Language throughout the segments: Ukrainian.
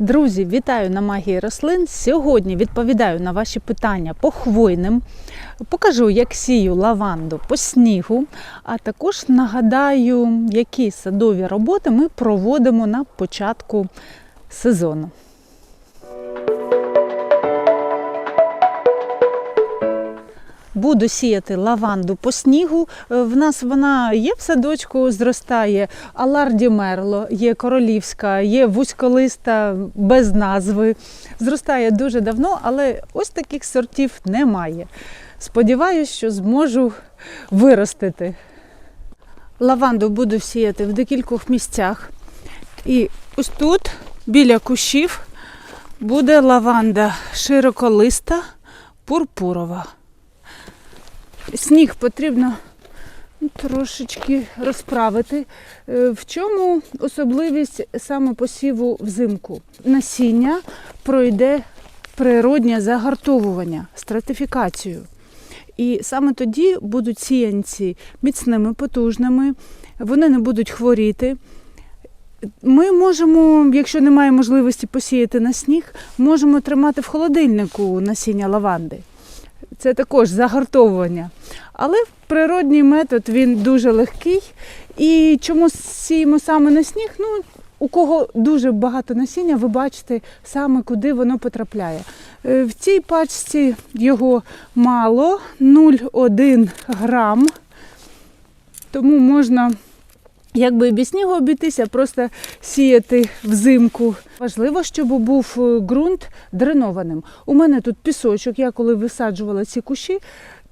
Друзі, вітаю на магії рослин. Сьогодні відповідаю на ваші питання по хвойним. Покажу, як сію лаванду по снігу, а також нагадаю, які садові роботи ми проводимо на початку сезону. Буду сіяти лаванду по снігу. Е, В нас вона є в садочку, зростає Аларді Мерло, є королівська, є вузьколиста без назви. Зростає дуже давно, але ось таких сортів немає. Сподіваюсь, що зможу виростити. Лаванду буду сіяти в декількох місцях. І ось тут, біля кущів, буде лаванда широколиста, пурпурова. Сніг потрібно ну, трошечки розправити. Е, В чому особливість саме посіву взимку? Насіння пройде природнє загартовування, стратифікацію. І саме тоді будуть сіянці міцними, потужними, вони не будуть хворіти. Ми можемо, якщо немає можливості посіяти на сніг, можемо тримати в холодильнику насіння лаванди. Це також загартовування. Але природній метод він дуже легкий. І чому сіємо саме на сніг? Ну, у кого дуже багато насіння, ви бачите саме куди воно потрапляє. Е, В цій пачці його мало 0,1 грам. Тому можна якби і без снігу обійтися, просто сіяти взимку. Важливо, щоб був е, ґрунт дренованим. У мене тут пісочок, я коли висаджувала ці кущі,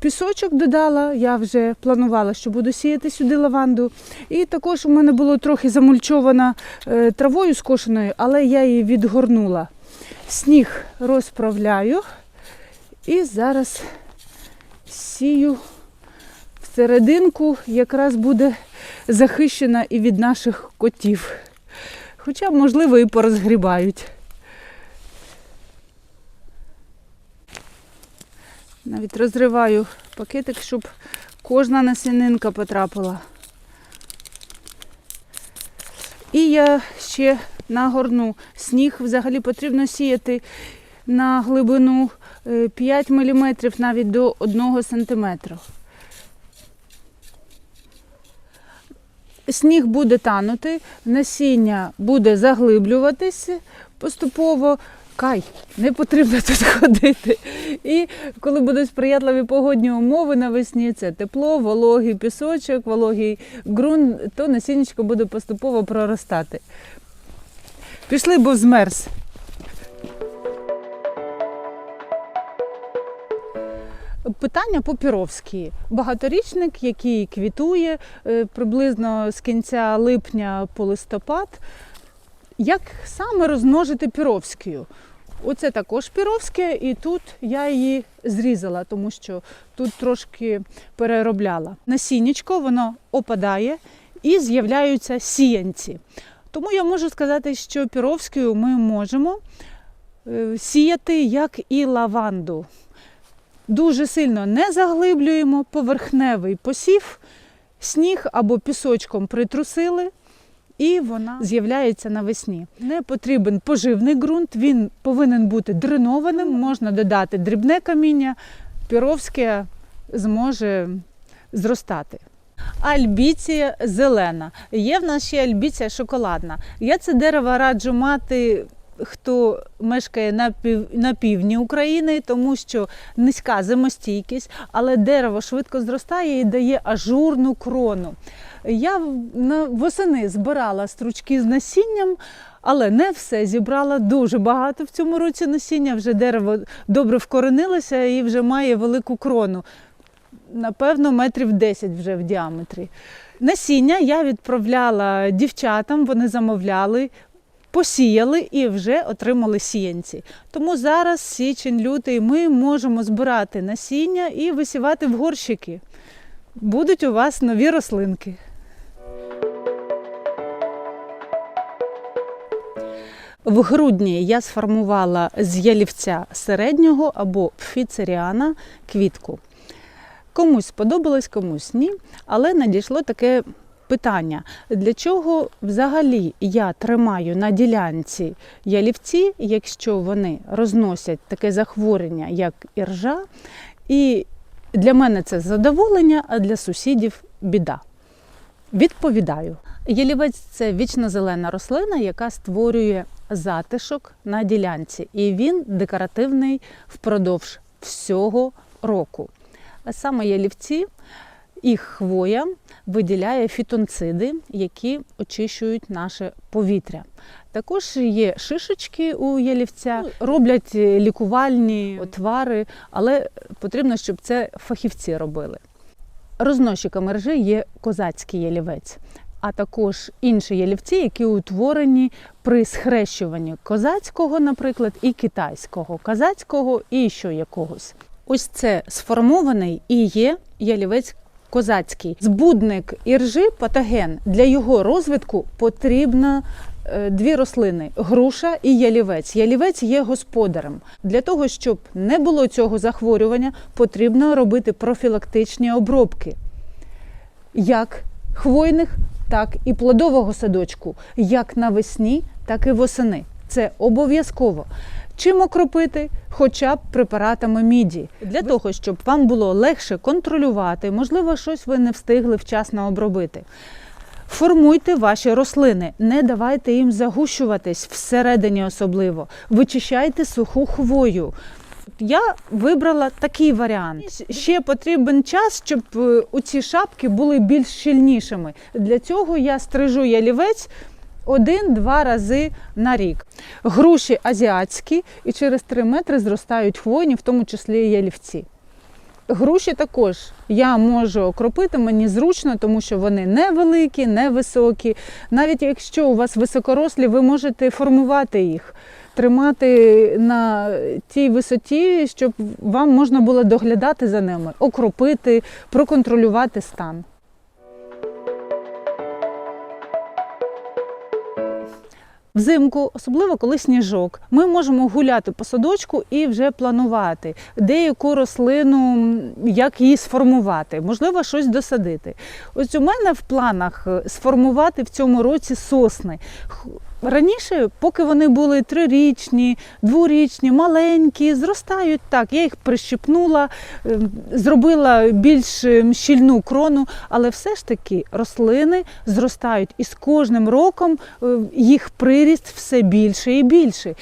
пісочок додала, я вже планувала, що буду сіяти сюди лаванду. І також у мене було трохи замульчована е, травою скошеною, але я її відгорнула. Сніг розправляю і зараз сію всерединку, якраз буде захищена і від наших котів. Хоча, можливо, і порозгрібають. Навіть розриваю пакетик, щоб кожна насінинка потрапила. І я ще нагорну сніг. Взагалі потрібно сіяти на глибину е, 5 мм навіть до 1 см. Сніг буде танути, насіння буде заглиблюватися поступово. Кай, не потрібно тут ходити. І коли будуть сприятливі погодні умови навесні, це тепло, вологий пісочок, вологий ґрунт, то насіннячко буде поступово проростати. Пішли, бо змерз. Питання по Піровській. Багаторічник, який квітує е, приблизно з кінця липня по листопад. Як саме розмножити піровською? Оце також піровське, і тут я її зрізала, тому що тут трошки переробляла. Насіннячко воно опадає і з'являються сіянці. Тому я можу сказати, що піровською ми можемо е, сіяти як і лаванду. Дуже сильно не заглиблюємо поверхневий посів, сніг або пісочком притрусили, і вона з'являється навесні. Не потрібен поживний ґрунт, він повинен бути дренованим, можна додати дрібне каміння, піровське зможе зростати. Альбіція зелена. Є в нас ще альбіція шоколадна. Я це дерево раджу мати. Хто мешкає на пів на півдні України, тому що низька зимостійкість, але дерево швидко зростає і дає ажурну крону. Я восени збирала стручки з насінням, але не все зібрала дуже багато в цьому році насіння. Вже дерево добре вкоренилося і вже має велику крону. Напевно, метрів 10 вже в діаметрі. Насіння я відправляла дівчатам, вони замовляли, посіяли і вже отримали сіянці. Тому зараз, січень, лютий, ми можемо збирати насіння і висівати в горщики. Будуть у вас нові рослинки. В грудні я сформувала з ялівця середнього або пфіцеріана квітку. Комусь сподобалось, комусь ні. Але надійшло таке Питання: для чого взагалі я тримаю на ділянці ялівці, якщо вони розносять таке захворювання, як іржа, і для мене це задоволення, а для сусідів біда. Відповідаю. Ялівець це вічнозелена рослина, яка створює затишок на ділянці, і він декоративний впродовж всього року. Саме ялівці і хвоя виділяє фітонциди, які очищують наше повітря. Також є шишечки у ялівця, роблять лікувальні отвари, але потрібно, щоб це фахівці робили. Розносчиком ржи є козацький ялівець, а також інші ялівці, які утворені при схрещуванні козацького, наприклад, і китайського, казацького і ще якогось. Ось це сформований і є ялівець козацький. Збудник іржи патоген. Для його розвитку потрібно е, дві рослини груша і ялівець. Ялівець є господарем. Для того, щоб не було цього захворювання, потрібно робити профілактичні обробки як хвойних, так і плодового садочку, як навесні, так і восени. Це обов'язково. Чим окропити? Хоча б препаратами міді, для того, щоб вам було легше контролювати, можливо, щось ви не встигли вчасно обробити. Формуйте ваші рослини, не давайте їм загущуватись всередині особливо. Вичищайте суху хвою. Я вибрала такий варіант. Ще потрібен час, щоб е, у ці шапки були більш щільнішими. Для цього я стрижу ялівець один-два рази на рік. Груші азіатські і через 3 метри зростають хвойні, в тому числі і ялівці. Груші також я можу окропити, мені зручно, тому що вони не великі, не високі. Навіть якщо у вас високорослі, ви можете формувати їх, тримати на тій висоті, щоб вам можна було доглядати за ними, окропити, проконтролювати стан. Взимку, особливо коли сніжок, ми можемо гуляти по садочку і вже планувати, де яку рослину, як її сформувати, можливо, щось досадити. Ось у мене в планах е, сформувати в цьому році сосни. Раніше, поки вони були трирічні, дворічні, маленькі, зростають так. Я їх прищипнула, е, зробила більш е, щільну крону, але все ж таки рослини зростають і з кожним роком е, їх приріст все більше і більше.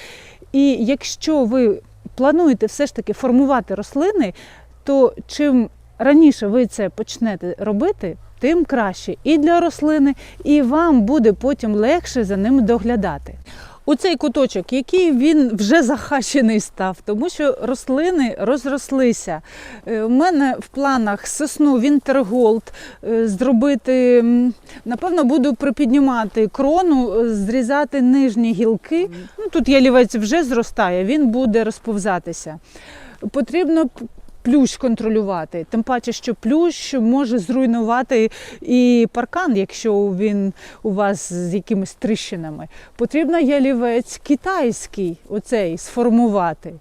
І якщо ви плануєте все ж таки формувати рослини, то чим раніше ви це почнете робити, тим краще і для рослини, і вам буде потім легше за ним доглядати. У цей куточок, який він вже захащений став, тому що рослини розрослися. Е, У мене в планах сосну Вінтерголд е, зробити. Напевно, буду припіднімати крону, е, зрізати нижні гілки. Ну, тут ялівець вже зростає, він буде розповзатися. Потрібно плющ контролювати. Тим паче, що плющ може зруйнувати і паркан, якщо він у вас з якимись тріщинами. Потрібно ялівець китайський, оцей сформувати.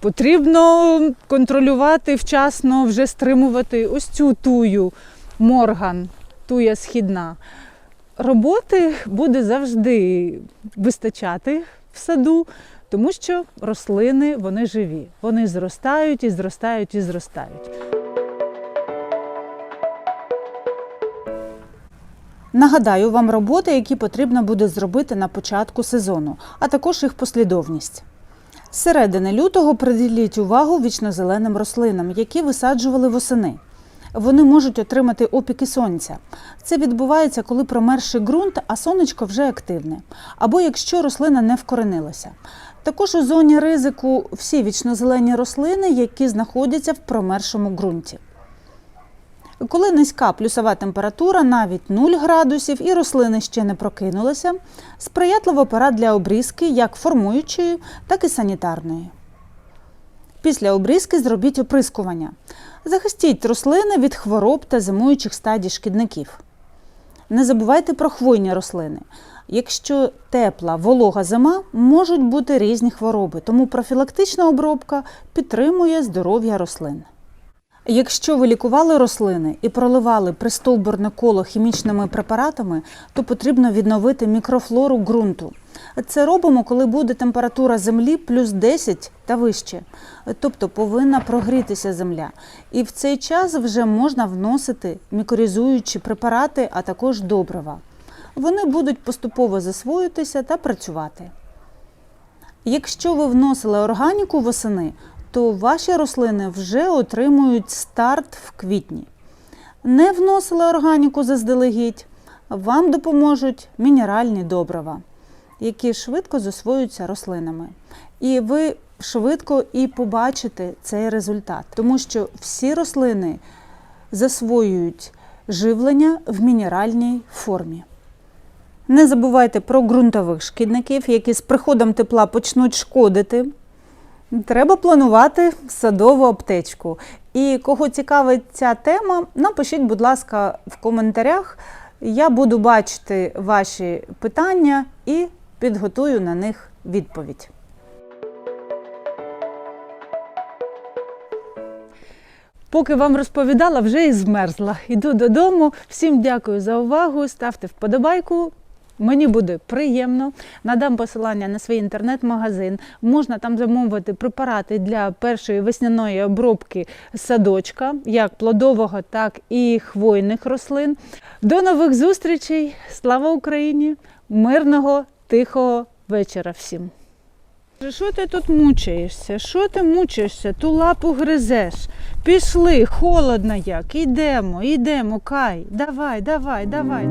Потрібно контролювати вчасно, вже стримувати ось цю тую морган, туя східна. Роботи буде завжди вистачати в саду, тому що рослини вони живі. Вони зростають і зростають і зростають. Нагадаю вам роботи, які потрібно буде зробити на початку сезону, а також їх послідовність. З середини лютого приділіть увагу вічнозеленим рослинам, які висаджували восени. Вони можуть отримати опіки сонця. Це відбувається, коли промерзший ґрунт, а сонечко вже активне, або якщо рослина не вкоренилася. Також у зоні ризику всі вічнозелені рослини, які знаходяться в промерзшому ґрунті. Коли низька плюсова температура, навіть 0 градусів, і рослини ще не прокинулися, сприятливо пора для обрізки як формуючої, так і санітарної. Після обрізки зробіть оприскування. Захистіть рослини від хвороб та зимуючих стадій шкідників. Не забувайте про хвойні рослини. Якщо тепла, волога зима, можуть бути різні хвороби, тому профілактична обробка підтримує здоров'я рослин. Якщо ви лікували рослини і проливали пристовбурне коло хімічними препаратами, то потрібно відновити мікрофлору ґрунту. Це робимо, коли буде температура землі плюс 10 та вище. Тобто повинна прогрітися земля. І в цей час вже можна вносити мікорізуючі препарати, а також добрива. Вони будуть поступово засвоюватися та працювати. Якщо ви вносили органіку восени, то ваші рослини вже отримують старт в квітні. Не вносили органіку заздалегідь, вам допоможуть мінеральні добрива, які швидко засвоюються рослинами. І ви швидко і побачите цей результат, тому що всі рослини засвоюють живлення в мінеральній формі. Не забувайте про ґрунтових шкідників, які з приходом тепла почнуть шкодити. Треба планувати садову аптечку. І кого цікавить ця тема, напишіть, будь ласка, в коментарях. Я буду бачити ваші питання і підготую на них відповідь. Поки вам розповідала, вже і змерзла. Іду додому. Всім дякую за увагу. Ставте вподобайку. Мені буде приємно. Надам посилання на свій інтернет-магазин. Можна там замовити препарати для першої весняної обробки садочка, як плодового, так і хвойних рослин. До нових зустрічей! Слава Україні! Мирного, тихого вечора всім! Що ти тут мучаєшся? Що ти мучаєшся? Ту лапу гризеш. Пішли, холодно як. Ідемо, ідемо, кай. Давай, давай, давай.